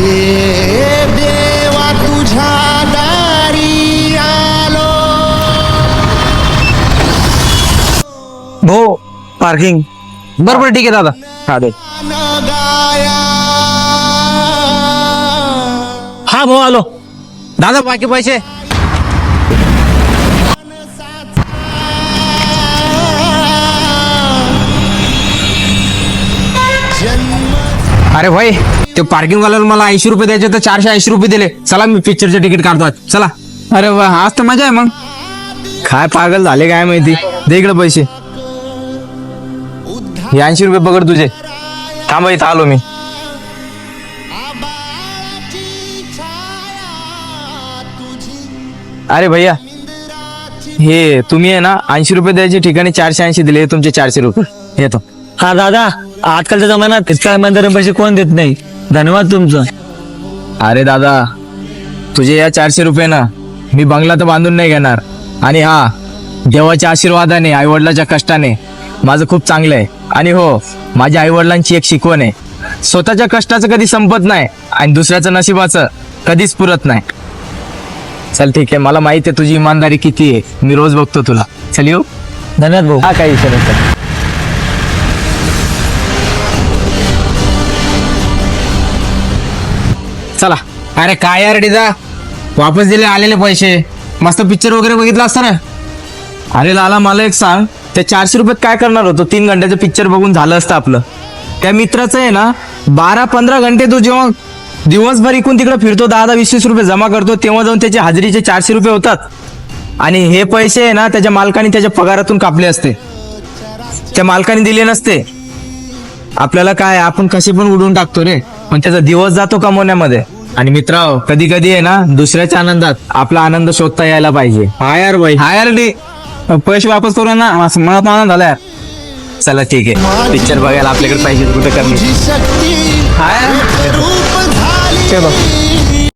देवा तुझ्या दारी आलो. भाऊ पार्किंग बरोबर ठीक आहे दादा. हा दे. गाया हा भाऊ आलो. दादा बाकी पैसे? अरे भाई ते पार्किंग वाल्याला मला ऐंशी रुपये द्यायचे तर चारशे ऐंशी रुपये दिले. चला मी पिक्चरचे तिकीट काढतो आज. चला. अरे वा आज तर मजा आहे मग. काय पागल झाले काय माहिती? दे इकडे पैसे. हे ऐंशी रुपये पकड तुझे. थांबा इथं आलो मी. अरे भैया हे तुम्ही आहे ना ऐंशी रुपये द्यायचे ठिकाणी चारशे ऐंशी दिले तुमचे चारशे रुपये. येतो हा दादा. आजकालच्या जमान्यात इतक्या मंदिर पैसे कोण देत नाही? धन्यवाद तुमचं. अरे दादा तुझे या चारशे रुपये ना मी बंगला तर बांधून नाही घेणार. आणि हा देवाच्या आशीर्वादाने आईवडिलाच्या कष्टाने माझं खूप चांगलं आहे. आणि हो माझ्या आईवडिलांची एक शिकवण आहे. स्वतःच्या कष्टाचं कधी संपत नाही आणि दुसऱ्याचं नशिबाचं कधीच पुरत नाही. चल ठीक आहे मला माहिती आहे तुझी इमानदारी किती आहे. मी रोज बघतो तुला. चल येऊ. धन्यवाद भाऊ. हा काही विषय चला. अरे काय यार डिझा वापस दिले आलेले पैसे. मस्त पिक्चर वगैरे बघितला असता ना? अरे लाला मला एक सांग. त्या चारशे रुपयात काय करणार होतो? तीन घंट्याचं पिक्चर बघून झालं असतं आपलं. त्या मित्राचं आहे ना बारा पंधरा घंटे तो जेव्हा दिवसभर इकून तिकडे फिरतो दहा दहा वीस वीस रुपये जमा करतो तेव्हा जाऊन त्याचे हाजरीचे चारशे रुपये होतात. आणि हे पैसे आहे ना त्याच्या मालकाने त्याच्या पगारातून कापले असते. त्या मालकाने दिले नसते. आपल्याला काय आपण कसे पण उडून टाकतो रे. पण त्याचा दिवस जातो कमवण्यामध्ये आणि मित्र कधी कधी आहे ना दुसऱ्याच्या आनंदात आपला आनंद शोधता यायला पाहिजे. हा यार भाई. हा यार डी. पैसे वापस करू ना असं मनात आनंद झाला यार. चला ठीक आहे. पिक्चर बघायला आपल्याकडे पाहिजे कुठे शक्ती हा यार. ते बघ.